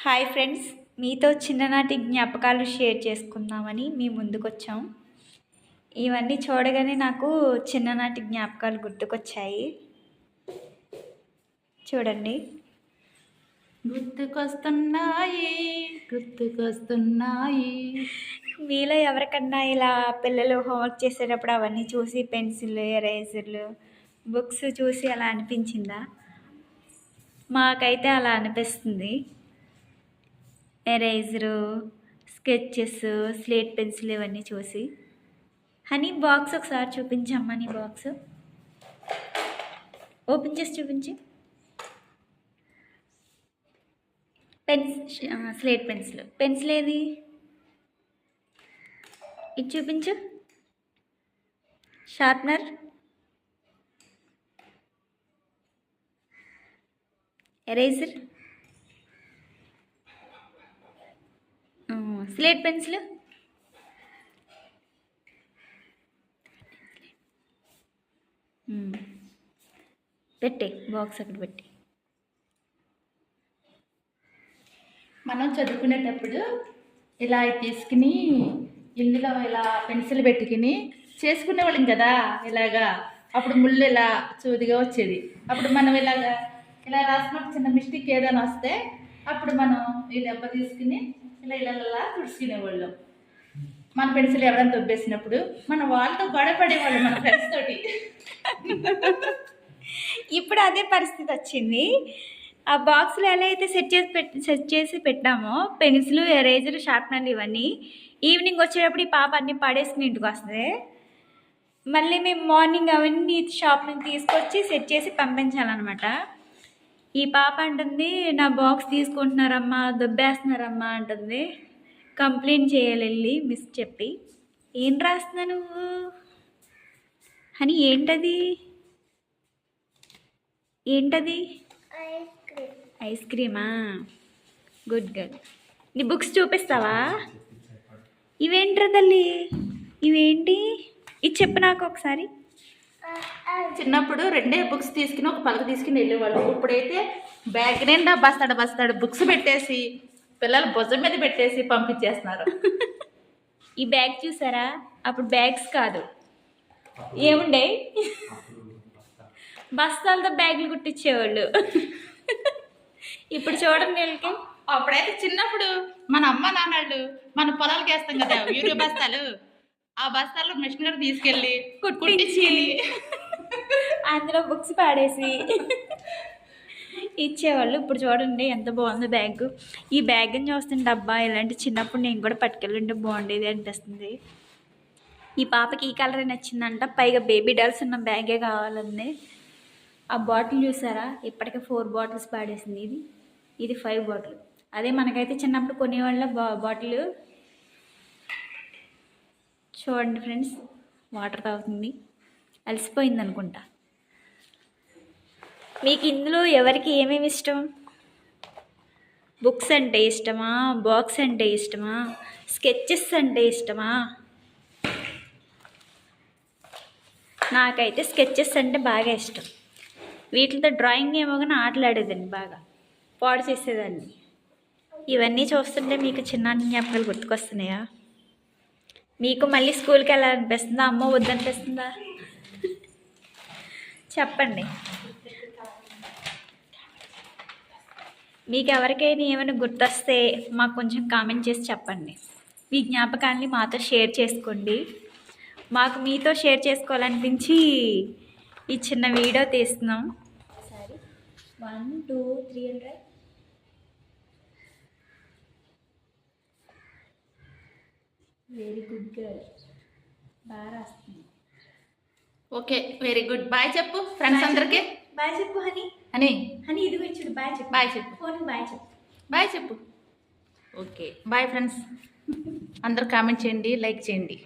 Hi friends మీతో చిన్ననాటి జ్ఞాపకాలు షేర్ చేసుకుందామని మీ ముందుకు వచ్చాం ఇవన్నీ చూడగానే నాకు చిన్ననాటి జ్ఞాపకాలు గుర్తుకొచ్చాయి. చూడండి. గుర్తుకొస్తున్నాయి గుర్తుకొస్తున్నాయి. మీలో ఎవరికన్నా ఇలా పిల్లలు హోంవర్క్ చేసేటప్పుడు అవన్నీ చూసి పెన్సిల్ ఎరేజర్లు బుక్స్ చూసి అలా అనిపించిందా? మాకైతే అలా అనిపిస్తుంది. ఎరేజరు స్కెచెస్ స్లేట్ పెన్సిల్ ఇవన్నీ చూసి. హనీ బాక్స్ ఒకసారి చూపించమ్మా నీ బాక్స్. ఓపెన్ చేసి చూపించి. Pens slate pencil. పెన్సిల్ ఏది? ఇది చూపించు. షార్ప్నర్. ఎరేజర్. Slate pencil. పెట్టే బాక్స్ అక్కడ పెట్టి. మనం చదువుకునేటప్పుడు ఇలా తీసుకుని ఇందులో ఇలా పెన్సిల్ పెట్టుకుని చేసుకునేవాళ్ళం కదా ఇలాగా. అప్పుడు ముళ్ళు ఇలా చూదిగా వచ్చేది. అప్పుడు మనం ఇలాగా ఇలా రాసినప్పుడు చిన్న మిస్టేక్ ఏదైనా వస్తే అప్పుడు మనం ఈ దెబ్బ తీసుకుని ఇలా ఇలా ఇలా తుడుచుకునేవాళ్ళం మన పెన్సిల్ ఎవరైనా దొబ్బేసినప్పుడు మన వాళ్ళతో గొడవపడేవాళ్ళు మన ఫ్రెండ్స్ తోటి. ఇప్పుడు అదే పరిస్థితి వచ్చింది. ఆ బాక్స్లో ఎలా అయితే సెట్ చేసి పెట్ సెట్ చేసి పెట్టామో పెన్సిల్ ఎరేజర్ షార్ప్నర్లు ఇవన్నీ ఈవినింగ్ వచ్చేటప్పుడు ఈ పాప అన్ని పడేసుకుని ఇంటికి వస్తుంది మళ్ళీ మేము మార్నింగ్ అవన్నీ షాప్ నుంచి తీసుకొచ్చి సెట్ చేసి పంపించాలన్నమాట. ఈ పాప అంటుంది నా బాక్స్ తీసుకుంటున్నారమ్మా దొబ్బేస్తున్నారమ్మా అంటుంది. కంప్లైంట్ చేయాలి వెళ్ళి మిస్ చెప్పి. ఏం రాస్తున్నా నువ్వు? అని ఏంటది? ఏంటది? ఐస్ క్రీమా? గుడ్ గుడ్ నీ బుక్స్ చూపిస్తావా? ఇవేంట్రా తల్లి? ఇవేంటి? ఇది చెప్పు నాకు ఒకసారి. చిన్నప్పుడు రెండే బుక్స్ తీసుకుని ఒక పలక తీసుకుని వెళ్ళేవాళ్ళు. ఇప్పుడైతే బ్యాగ్ నిండా బస్తాడు బస్తాడు బుక్స్ పెట్టేసి పిల్లలు భుజం మీద పెట్టేసి పంపించేస్తున్నారు. ఈ బ్యాగ్ చూసారా? అప్పుడు బ్యాగ్స్ కాదు. ఏముండే? బస్తాలతో బ్యాగులు కుట్టించేవాళ్ళు. ఇప్పుడు చూడండి వీళ్ళకి. అప్పుడైతే చిన్నప్పుడు మన అమ్మ నాన్నళ్ళు మన పొలాలకి వేస్తాం కదా యూరియా బస్తాలు. ఆ బస్తాలు మిషన్ గారు తీసుకెళ్ళి కుట్టించి. అందులో బుక్స్ పాడేసి ఇచ్చేవాళ్ళు. ఇప్పుడు చూడండి ఎంత బాగుందో బ్యాగ్. ఈ బ్యాగ్ని చూస్తుంటే అబ్బా ఇలాంటి చిన్నప్పుడు నేను కూడా పట్టుకెళ్ళుంటే బాగుండేది అనిపిస్తుంది. ఈ పాపకి ఈ కలర్ నచ్చిందంట. పైగా బేబీ డాల్స్ ఉన్న బ్యాగే కావాలంది. ఆ బాటిల్ చూసారా? ఇప్పటికే ఫోర్ బాటిల్స్ పాడేసింది ఇది. ఇది ఫైవ్ బాటిల్. అదే మనకైతే చిన్నప్పుడు కొనేవాళ్ళ బా బాటిల్. చూడండి ఫ్రెండ్స్ వాటర్ తాగుతుంది. అలసిపోయింది అనుకుంటా. మీకు ఇందులో ఎవరికి ఏమేమి ఇష్టం? బుక్స్ అంటే ఇష్టమా? బాక్స్ అంటే ఇష్టమా? స్కెచెస్ అంటే ఇష్టమా? నాకైతే స్కెచెస్ అంటే బాగా ఇష్టం. వీటితో డ్రాయింగ్ ఏమో కానీ ఆటలాడేదాన్ని బాగా. పాడు చేసేదాన్ని. ఇవన్నీ చూస్తుంటే మీకు చిన్న జ్ఞాపకాలు గుర్తుకొస్తున్నాయా? మీకు మళ్ళీ స్కూల్కి వెళ్ళాలనిపిస్తుందా అమ్మ వద్దనిపిస్తుందా? చెప్పండి. మీకు ఎవరికైనా ఏమైనా గుర్తొస్తే మాకు కొంచెం కామెంట్ చేసి చెప్పండి. మీ జ్ఞాపకాల్ని మాతో షేర్ చేసుకోండి. మాకు మీతో షేర్ చేసుకోవాలనిపించి ఈ చిన్న వీడియో తీస్తున్నాం. One two three hundred very good girl బాగా రాస్తుంది. ఓకే వెరీ గుడ్ బాయ్ చెప్పు ఫ్రెండ్స్ అందరికి. బాయ్ చెప్పు హనీ అని హనీ ఇది ఇచ్చుడు బాయ్ చెప్పు. బాయ్ చెప్పు. ఫోన్ బాయ్ చెప్పు. బాయ్ చెప్పు. ఓకే బాయ్ ఫ్రెండ్స్ అందరూ కామెంట్ చేయండి లైక్ చేయండి.